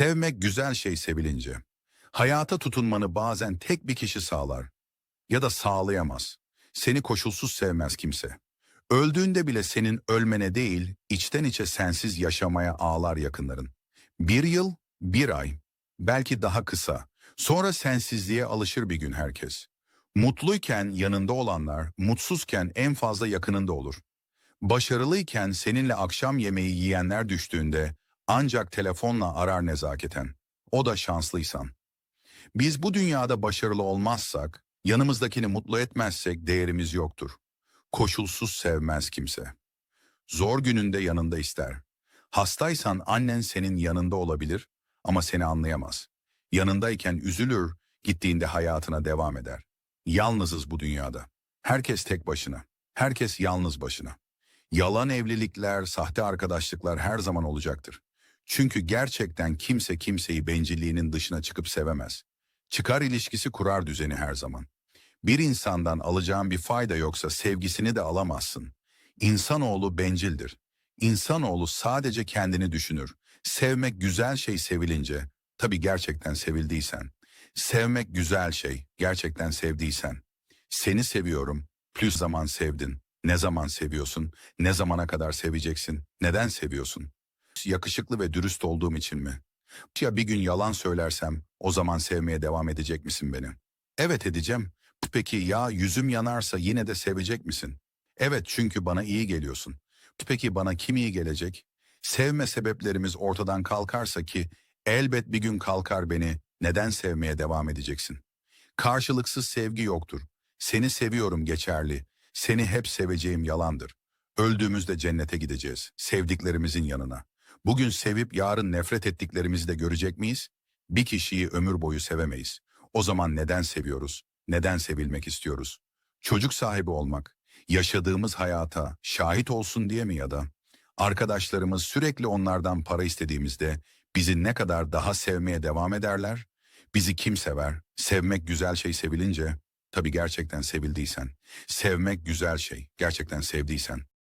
Sevmek güzel şey sevilince. Hayata tutunmanı bazen tek bir kişi sağlar. Ya da sağlayamaz. Seni koşulsuz sevmez kimse. Öldüğünde bile senin ölmene değil, içten içe sensiz yaşamaya ağlar yakınların. Bir yıl, bir ay, belki daha kısa. Sonra sensizliğe alışır bir gün herkes. Mutluyken yanında olanlar, mutsuzken en fazla yakınında olur. Başarılıyken seninle akşam yemeği yiyenler düştüğünde ancak telefonla arar nezaketen. O da şanslıysan. Biz bu dünyada başarılı olmazsak, yanımızdakini mutlu etmezsek değerimiz yoktur. Koşulsuz sevmez kimse. Zor gününde yanında ister. Hastaysan annen senin yanında olabilir ama seni anlayamaz. Yanındayken üzülür, gittiğinde hayatına devam eder. Yalnızız bu dünyada. Herkes tek başına. Herkes yalnız başına. Yalan evlilikler, sahte arkadaşlıklar her zaman olacaktır. Çünkü gerçekten kimse kimseyi bencilliğinin dışına çıkıp sevemez. Çıkar ilişkisi kurar düzeni her zaman. Bir insandan alacağın bir fayda yoksa sevgisini de alamazsın. İnsanoğlu bencildir. İnsanoğlu sadece kendini düşünür. Sevmek güzel şey sevilince, tabii gerçekten sevildiysen. Sevmek güzel şey, gerçekten sevdiysen. Seni seviyorum, plus zaman sevdin. Ne zaman seviyorsun, ne zamana kadar seveceksin, neden seviyorsun? Yakışıklı ve dürüst olduğum için mi? Ya bir gün yalan söylersem, o zaman sevmeye devam edecek misin beni? Evet edeceğim. Peki ya yüzüm yanarsa yine de sevecek misin? Evet çünkü bana iyi geliyorsun. Peki bana kim iyi gelecek? Sevme sebeplerimiz ortadan kalkarsa ki elbet bir gün kalkar beni neden sevmeye devam edeceksin? Karşılıksız sevgi yoktur. Seni seviyorum geçerli. Seni hep seveceğim yalandır. Öldüğümüzde cennete gideceğiz. Sevdiklerimizin yanına. Bugün sevip yarın nefret ettiklerimizi de görecek miyiz? Bir kişiyi ömür boyu sevemeyiz. O zaman neden seviyoruz? Neden sevilmek istiyoruz? Çocuk sahibi olmak, yaşadığımız hayata şahit olsun diye mi ya da arkadaşlarımız sürekli onlardan para istediğimizde bizi ne kadar daha sevmeye devam ederler? Bizi kim sever? Sevmek güzel şey sevilince, tabii gerçekten sevildiysen. Sevmek güzel şey, gerçekten sevdiysen.